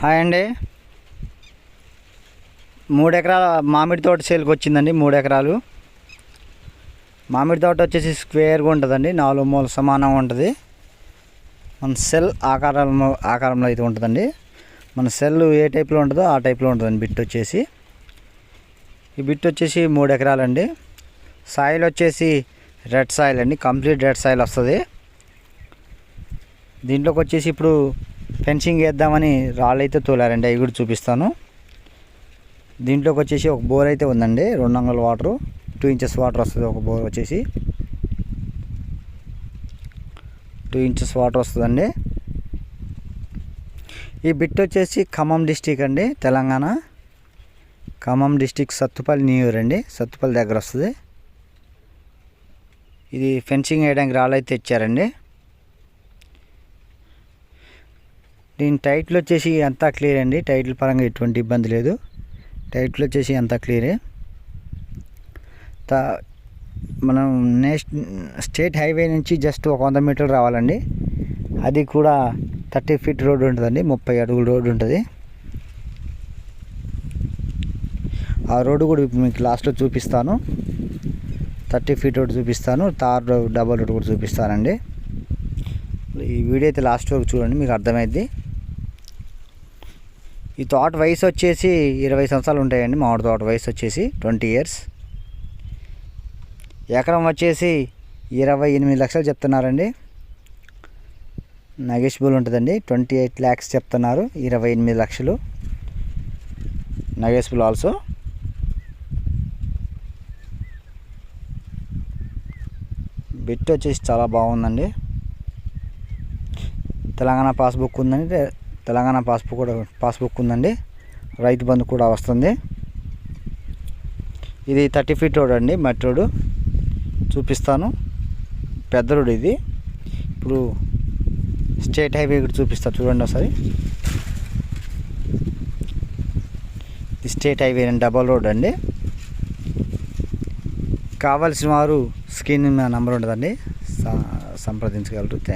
Hi అండి. మూడు ఎకరాల మామిడి తోట సేల్కి వచ్చిందండి మూడు ఎకరాలు మామిడి తోట వచ్చేసి స్క్వేర్గా ఉంటుందండి నాలుగు మూల సమానంగా ఉంటుంది. మన సెల్ ఆకారంలో ఆకారంలో అయితే ఉంటుందండి. మన సెల్ ఏ టైప్లో ఉంటుందో ఆ టైప్లో ఉంటుందండి బిట్ వచ్చేసి. ఈ బిట్ వచ్చేసి మూడు ఎకరాలండి సాయిల్ వచ్చేసి రెడ్ సాయిల్ అండి కంప్లీట్ రెడ్ సాయిల్ వస్తుంది. దీంట్లోకి వచ్చేసి ఇప్పుడు ఫెన్సింగ్ వేద్దామని రాళ్ళు అయితే తోలారండి. అవి కూడా చూపిస్తాను. దీంట్లోకి వచ్చేసి ఒక బోర్ అయితే ఉందండి. రెండు వందల వాటరు. టూ ఇంచెస్ వాటర్ వస్తుంది ఒక బోర్ వచ్చేసి. టూ ఇంచెస్ వాటర్ వస్తుందండి. ఈ బిట్ వచ్చేసి ఖమ్మం డిస్టిక్ అండి తెలంగాణ. ఖమ్మం డిస్టిక్ సత్తుపల్లి నియూర్ అండి. సత్తుపల్లి దగ్గర వస్తుంది. ఇది ఫెన్సింగ్ వేయడానికి రాళ్ళు అయితే ఇచ్చారండి దీని టైట్లు వచ్చేసి అంతా క్లియర్ అండి. టైటిల్ పరంగా ఎటువంటి ఇబ్బంది లేదు. టైట్లు వచ్చేసి అంతా క్లియరే. తా మనం నెక్స్ట్ స్టేట్ హైవే నుంచి జస్ట్ ఒక వంద మీటర్లు రావాలండి. అది కూడా థర్టీ ఫీట్ రోడ్ ఉంటుందండి. ముప్పై అడుగుల రోడ్డు ఉంటుంది. ఆ రోడ్డు కూడా మీకు లాస్ట్లో చూపిస్తాను. థర్టీ ఫీట్ రోడ్డు చూపిస్తాను. తార్ రోడ్ డబల్ రోడ్ కూడా చూపిస్తానండి. ఈ వీడియో అయితే లాస్ట్ వరకు చూడండి మీకు అర్థమైంది ఈ తోట వయసు వచ్చేసి ఇరవై సంవత్సరాలు ఉంటాయండి మామిడి తోట వయసు వచ్చేసి ట్వంటీ ఇయర్స్. ఎకరం వచ్చేసి ఇరవై ఎనిమిది లక్షలు చెప్తున్నారండి. నగేష్బుల్ ఉంటుందండి ట్వంటీ ఎయిట్ ల్యాక్స్ చెప్తున్నారు ఇరవై ఎనిమిది లక్షలు. నగేష్బుల్ ఆల్సో బిట్ వచ్చేసి చాలా బాగుందండి. తెలంగాణ పాస్బుక్ ఉందండి తెలంగాణ పాస్బుక్ కూడా పాస్బుక్ ఉందండి. రైతు బంధు కూడా వస్తుంది. ఇది థర్టీ ఫీట్ రోడ్ అండి మట్టి రోడ్ చూపిస్తాను. పెద్ద రోడ్ ఇది. ఇప్పుడు స్టేట్ హైవే కూడా చూపిస్తా చూడండి ఒకసారి. ఇది స్టేట్ హైవే డబల్ రోడ్ అండి. కావాల్సిన వారు స్క్రీన్ నెంబర్ ఉంటుందండి. సంప్రదించగలరు. థ్యాంక్